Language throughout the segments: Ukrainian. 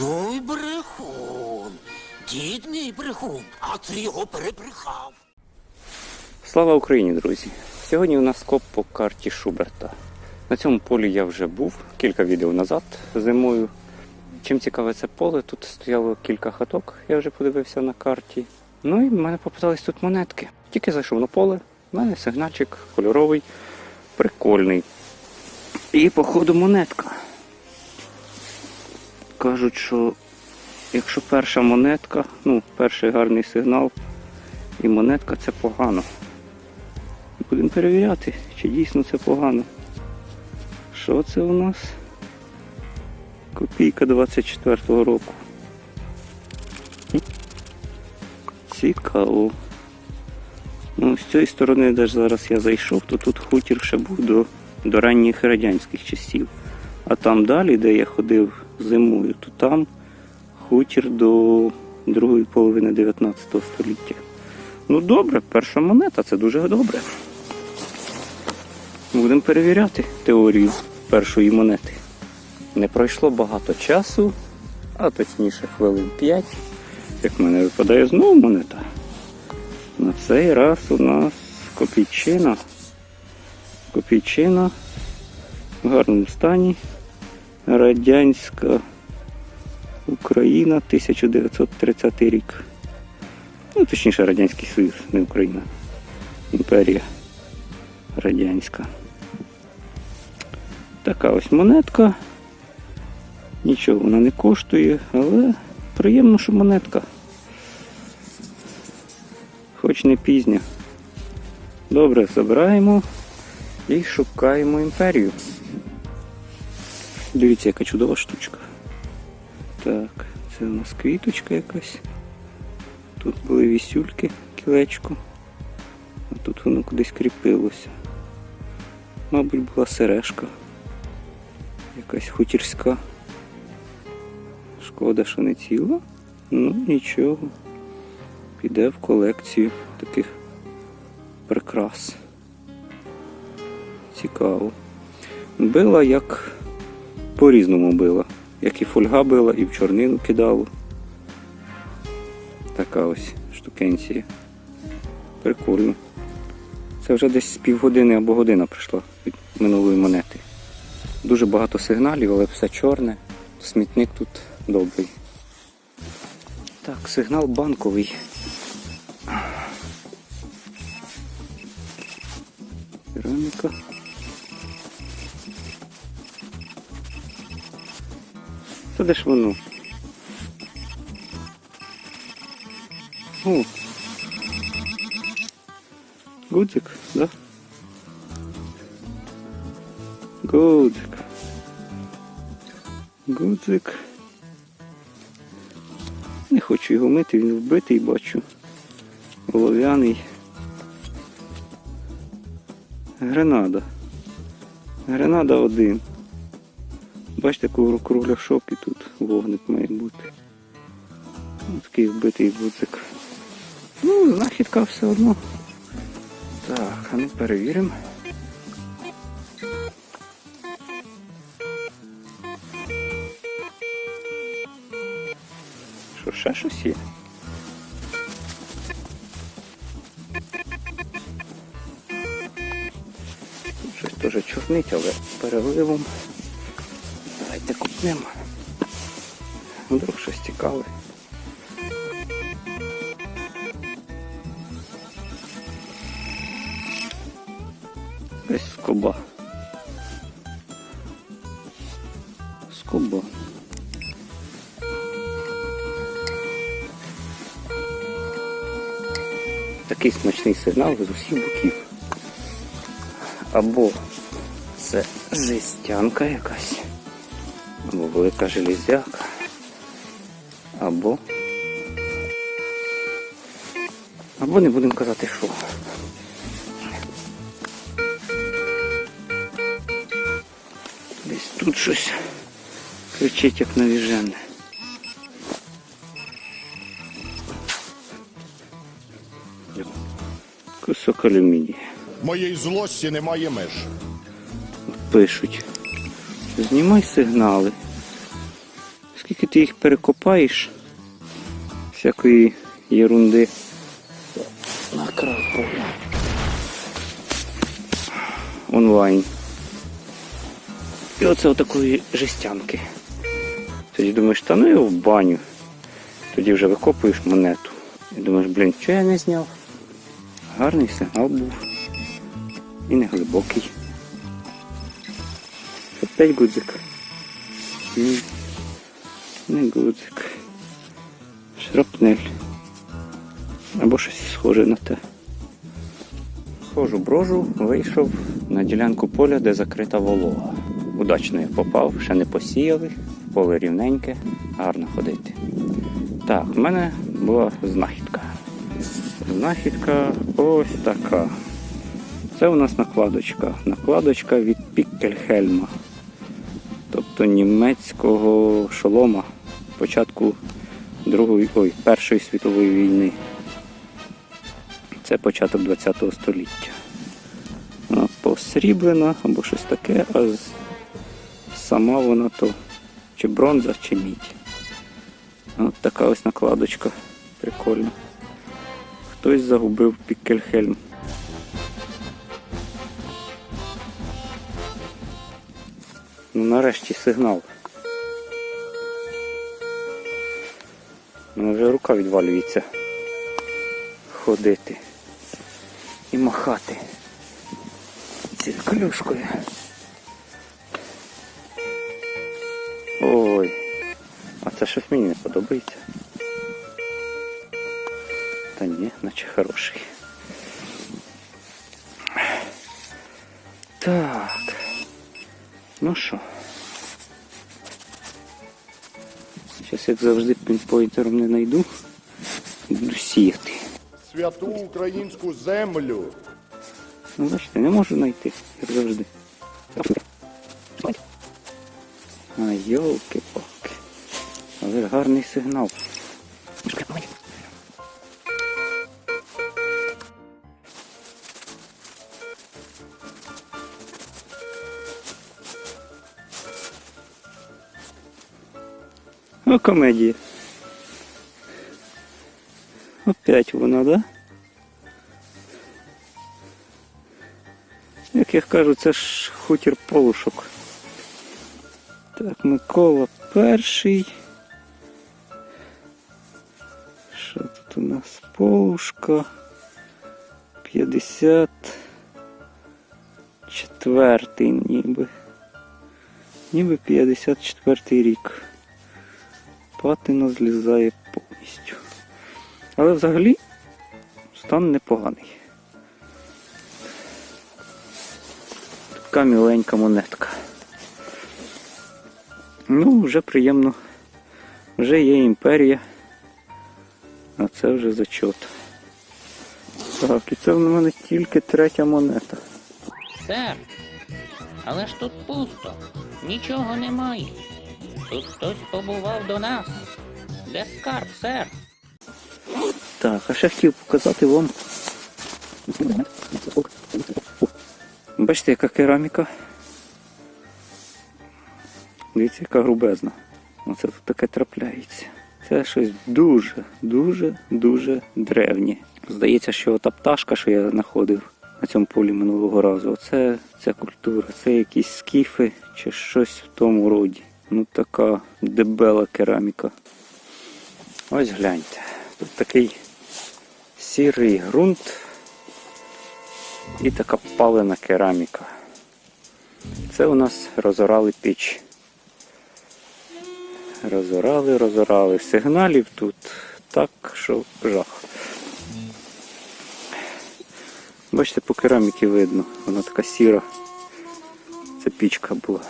Ну й брехун. Дід мій брехун, а ти його перебрехав. Слава Україні, друзі! Сьогодні у нас коп по карті Шуберта. На цьому полі я вже був кілька відео назад зимою. Чим цікаве це поле, тут стояло кілька хаток, я вже подивився на карті. Ну і в мене попитались тут монетки. Тільки зайшов на поле, в мене сигнальчик кольоровий, прикольний. І походу монетка. Кажуть, що якщо перша монетка, ну, перший гарний сигнал і монетка це погано. Будемо перевіряти, чи дійсно це погано. Що це у нас? Копійка 24-го року. Цікаво. Ну, з цієї сторони, де ж зараз я зайшов, то тут хутір ще був до, до ранніх радянських часів. А там далі, де я ходив зимою, то там хутір до другої половини 19 століття. Ну добре, перша монета, це дуже добре. Будемо перевіряти теорію першої монети. Не пройшло багато часу, а точніше хвилин 5, як в мене випадає знову монета. На цей раз у нас копійчина. Копійчина в гарному стані. Радянська Україна 1930 рік. Ну, точніше, Радянський Союз, не Україна. Імперія радянська. Така ось монетка. Нічого вона не коштує, але приємно, що монетка. Хоч не пізня. Добре, забираємо і шукаємо імперію. Дивіться, яка чудова штучка. Так, це у нас квіточка якась. Тут були вісюльки, кілечко. А тут воно кудись кріпилося. Мабуть, була сережка. Якась хутірська. Шкода, що не ціла. Ну, нічого. Піде в колекцію таких прикрас. Цікаво. Била як по-різному била. Як і фольга била, і в чорнину кидало. Така ось штукенція. Прикольно. Це вже десь півгодини або година прийшла від минулої монети. Дуже багато сигналів, але все чорне. Смітник тут добрий. Так, сигнал банковий. Кераміка. Де ж воно? О, Гудзик, да? Гудзик. Гудзик. Не хочу його мити, він вбитий, бачу. Олов'яний. Гренада. Гренада один. Бачите, кругляшок і тут вогник має бути. Ось Такий вбитий гудзик. Ну, знахідка все одно. Так, а ну перевіримо. Що, ще щось є? Щось теж чорнить, але переливом. Купнемо. Вдруг щось цікаве. Десь скоба. Скоба. Такий смачний сигнал з усіх боків. Або це жестянка якась, або велика железяка, або. Або не будемо казати, що. Десь тут щось кричить, як навіжене. Кусок алюмінія. Моєї злості немає меж. Пишуть. Знімай сигнали. Скільки ти їх перекопаєш, всякої єрунди. На. Онлайн. І оце отакої жестянки. Тоді думаєш, та ну його в баню. Тоді вже викопуєш монету. І думаєш, блін, що я не зняв? Гарний сигнал був. І не глибокий. Опять гудзик. Не гудзик. Шрапнель. Або щось схоже на те. Схожу брожу, вийшов на ділянку поля, де закрита волога. Удачно я попав, ще не посіяли, поле рівненьке, гарно ходити. Так, в мене була знахідка. Знахідка ось така. Це у нас накладочка. Накладочка від Піккельхельма. Тобто німецького шолома початку Другої, ой, Першої світової війни. Це початок ХХ століття. Вона посріблена або щось таке, а сама вона то чи бронза, чи мідь. От така ось накладочка. Прикольна. Хтось загубив Піккельхельм. Ну нарешті сигнал. Мене вже рука відвалюється. Ходити і махати цією клюшкою. Ой, а це щось мені не подобається. Та ні, наче хороший. Так. Ну що? Зараз, як завжди, пінпойтером не знайду. Буду сіяти. Святу українську землю. Ну, бачите, не можу знайти, як завжди. А, йолки-палки. Але гарний сигнал. О, комедія. Опять вона, да? Як я кажу, це ж хутір полушок. Так, Микола перший. Що тут у нас? Полушка. 54 ніби. Ніби 54 рік. Патина злізає повністю. Але взагалі стан непоганий. Така міленька монетка. Ну, вже приємно. Вже є імперія. А це вже зачот. Так, і це в мене тільки третя монета. Сер, але ж тут пусто, нічого немає. Тут хтось побував до нас. Де скарб, сер? Так, а ще хотів показати вам. Бачите, яка кераміка. Дивіться, яка грубезна. Оце тут таке трапляється. Це щось дуже, дуже, дуже древнє. Здається, що та пташка, що я знаходив на цьому полі минулого разу, оце ця культура, це якісь скіфи чи щось в тому роді. Ну така дебела кераміка. Ось гляньте. Тут такий сірий ґрунт і така палена кераміка. Це у нас розорали піч. Розорали, розорали. Сигналів тут так, що жах. Бачите, по кераміки видно, вона така сіра. Це пічка була.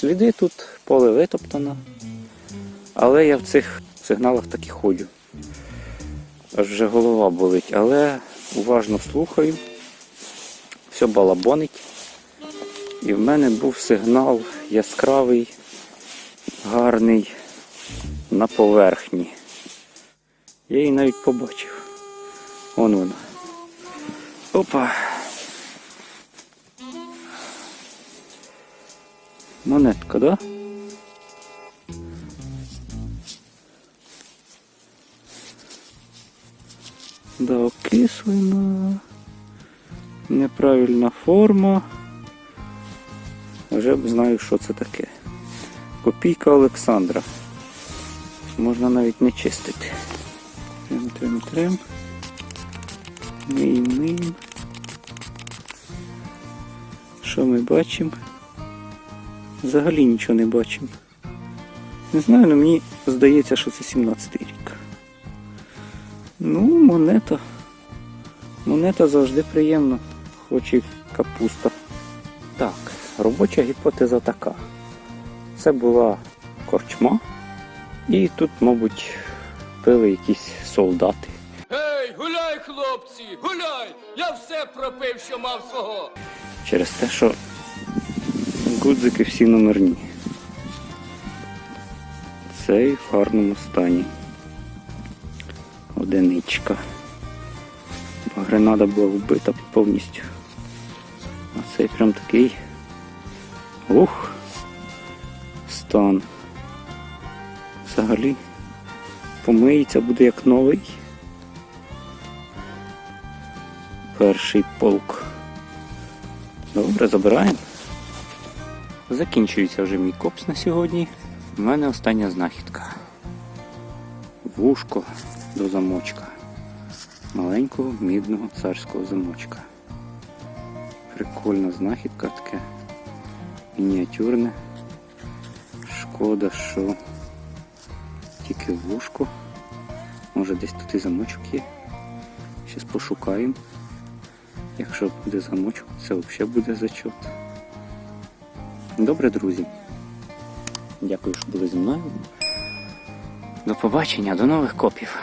Сліди тут, поле витоптано. Але я в цих сигналах так і ходжу. Аж вже голова болить, але уважно слухаю, все балабонить. І в мене був сигнал яскравий, гарний на поверхні. Я її навіть побачив. Вон вона. Опа. Монетка, да? Да, окислена. Неправильна форма. Вже б знаю, що це таке. Копійка Олександра. Можна навіть не чистити. Миємо, миємо. Що ми бачимо? Взагалі нічого не бачимо. Не знаю, але мені здається, що це 17 й рік. Ну, монета. Монета завжди приємна, хоч і капуста. Так, робоча гіпотеза така. Це була корчма, і тут, мабуть, пили якісь солдати. Гей, гуляй, хлопці, гуляй! Я все пропив, що мав свого. Через те, що гудзики всі номерні. Цей в гарному стані. Одиничка. Бо гренада була вбита повністю. А цей прям такий. Ух! Стан. Взагалі помиється, буде як новий. Перший полк. Добре, забираємо. Закінчується вже мій копс на сьогодні. У мене остання знахідка. Вушко до замочка. Маленького мідного царського замочка. Прикольна знахідка таке. Мініатюрне. Шкода, що тільки вушко. Може десь тут і замочок є. Щас пошукаємо. Якщо буде замочок, це взагалі буде зачот. Добре, друзі. Дякую, що були зі мною. До побачення, до нових копів.